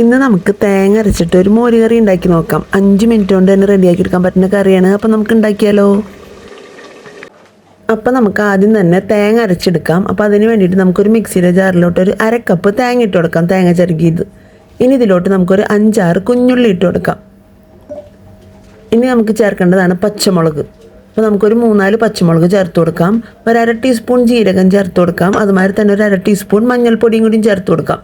ഇന്ന് നമുക്ക് തേങ്ങ അരച്ചിട്ട് ഒരു മോര് കറി ഉണ്ടാക്കി നോക്കാം. അഞ്ച് മിനിറ്റ് കൊണ്ട് തന്നെ റെഡിയാക്കി എടുക്കാൻ പറ്റുന്ന കറിയാണ്. അപ്പം നമുക്ക് ഉണ്ടാക്കിയാലോ? അപ്പം നമുക്ക് ആദ്യം തന്നെ തേങ്ങ അരച്ചെടുക്കാം. അപ്പോൾ അതിന് വേണ്ടിയിട്ട് നമുക്കൊരു മിക്സിയുടെ ജാറിലോട്ട് ഒരു അര കപ്പ് തേങ്ങ ഇട്ട് കൊടുക്കാം. തേങ്ങ ചെറുക്കിയത്. ഇനി ഇതിലോട്ട് നമുക്കൊരു അഞ്ചാറ് കുഞ്ഞുള്ളി ഇട്ട് കൊടുക്കാം. ഇനി നമുക്ക് ചേർക്കേണ്ടതാണ് പച്ചമുളക്. അപ്പോൾ നമുക്കൊരു മൂന്നാൽ പച്ചമുളക് ചേർത്ത് കൊടുക്കാം. ഒരു അര ടീസ്പൂൺ ജീരകം ചേർത്ത് കൊടുക്കാം. അതുമാതിരി തന്നെ ഒരു അര ടീസ്പൂൺ മഞ്ഞൾപ്പൊടിയും കൂടിയും ചേർത്ത് കൊടുക്കാം.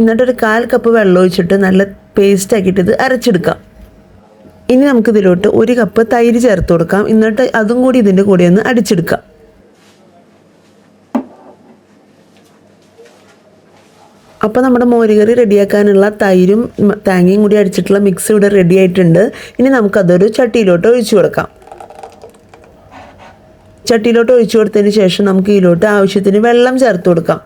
എന്നിട്ട് ഒരു കാൽ കപ്പ് വെള്ളം ഒഴിച്ചിട്ട് നല്ല പേസ്റ്റ് ആക്കിയിട്ട് ഇത് അരച്ചെടുക്കാം. ഇനി നമുക്ക് ഇതിലോട്ട് ഒരു കപ്പ് തൈര് ചേർത്ത് കൊടുക്കാം. എന്നിട്ട് അതും കൂടി ഇതിന്റെ കൂടെ ഒന്ന് അടിച്ചെടുക്കാം. അപ്പോൾ നമ്മുടെ മോരുകറി റെഡിയാക്കാനുള്ള തൈരും തേങ്ങയും കൂടി അടിച്ചിട്ടുള്ള മിക്സ് ഇവിടെ റെഡി ആയിട്ടുണ്ട്. ഇനി നമുക്കതൊരു ചട്ടിയിലോട്ട് ഒഴിച്ചു കൊടുക്കാം. ചട്ടിയിലോട്ട് ഒഴിച്ചു കൊടുത്തതിന് ശേഷം നമുക്ക് ഇതിലോട്ട് ആവശ്യത്തിന് വെള്ളം ചേർത്ത് കൊടുക്കാം.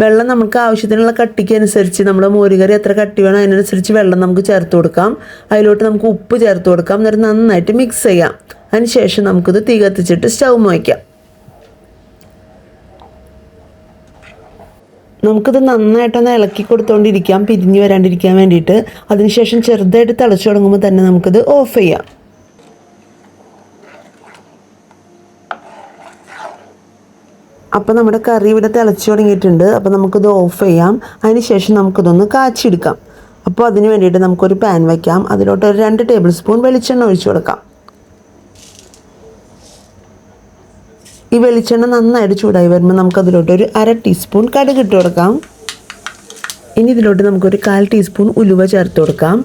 വെള്ളം നമുക്ക് ആവശ്യത്തിനുള്ള കട്ടിക്ക് അനുസരിച്ച് നമ്മുടെ മോരുകറി എത്ര കട്ടി വേണം അതിനനുസരിച്ച് വെള്ളം നമുക്ക് ചേർത്ത് കൊടുക്കാം. അതിലോട്ട് നമുക്ക് ഉപ്പ് ചേർത്ത് കൊടുക്കാം. എന്നിട്ട് നന്നായിട്ട് മിക്സ് ചെയ്യാം. അതിനുശേഷം നമുക്കിത് തീ കത്തിച്ചിട്ട് സ്റ്റൗ വയ്ക്കാം നമുക്കിത് നന്നായിട്ടൊന്ന് ഇളക്കി കൊടുത്തുകൊണ്ടിരിക്കാം പിരിഞ്ഞു വരാണ്ടിരിക്കാൻ വേണ്ടിയിട്ട്. അതിനുശേഷം ചെറുതായിട്ട് തിളച്ചു തുടങ്ങുമ്പോൾ തന്നെ നമുക്കിത് ഓഫ് ചെയ്യാം. അപ്പോൾ നമ്മുടെ കറി ഇവിടെ തിളച്ചു തുടങ്ങിയിട്ടുണ്ട്. അപ്പോൾ നമുക്കിത് ഓഫ് ചെയ്യാം. അതിന് ശേഷം നമുക്കിതൊന്ന് കാച്ചിയെടുക്കാം. അപ്പോൾ അതിന് വേണ്ടിയിട്ട് നമുക്കൊരു പാൻ വയ്ക്കാം അതിലോട്ട് ഒരു രണ്ട് ടേബിൾ സ്പൂൺ വെളിച്ചെണ്ണ ഒഴിച്ചു കൊടുക്കാം. ഈ വെളിച്ചെണ്ണ നന്നായിട്ട് ചൂടായി വരുമ്പോൾ നമുക്കതിലോട്ട് ഒരു അര ടീസ്പൂൺ കടുക് ഇട്ട് കൊടുക്കാം. ഇനി ഇതിലോട്ട് നമുക്കൊരു കാൽ ടീസ്പൂൺ ഉലുവ ചേർത്ത് കൊടുക്കാം.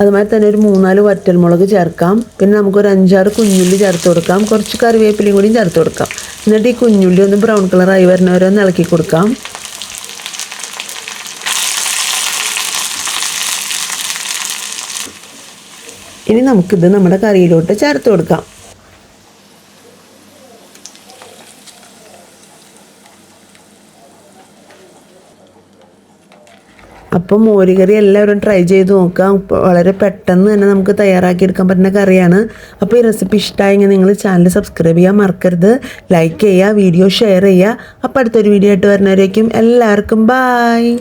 അതുമാതിരി തന്നെ ഒരു മൂന്നാൽ വറ്റൽമുളക് ചേർക്കാം. പിന്നെ നമുക്കൊരു അഞ്ചാറ് കുഞ്ഞുള്ളി ചേർത്ത് കൊടുക്കാം. കുറച്ച് കറിവേപ്പിലയും കൂടിയും ചേർത്ത് കൊടുക്കാം. എന്നിട്ട് ഈ കുഞ്ഞുള്ളി ഒന്ന് ബ്രൗൺ കളറായി വരുന്നവരെ ഒന്ന് ഇളക്കി കൊടുക്കാം. ഇനി നമുക്കിത് നമ്മുടെ കറിയിലോട്ട് ചേർത്ത് കൊടുക്കാം. അപ്പം മോരുകറി എല്ലാവരും ട്രൈ ചെയ്ത് നോക്കാം. വളരെ പെട്ടെന്ന് തന്നെ നമുക്ക് തയ്യാറാക്കിയെടുക്കാൻ പറ്റുന്ന കറിയാണ്. അപ്പോൾ ഈ റെസിപ്പി ഇഷ്ടമായെങ്കിൽ നിങ്ങൾ ചാനൽ സബ്സ്ക്രൈബ് ചെയ്യാൻ മറക്കരുത്. ലൈക്ക് ചെയ്യുക വീഡിയോ ഷെയർ ചെയ്യുക. അപ്പോൾ അടുത്തൊരു വീഡിയോ ആയിട്ട് വരുന്നവരേക്കും എല്ലാവർക്കും ബായ്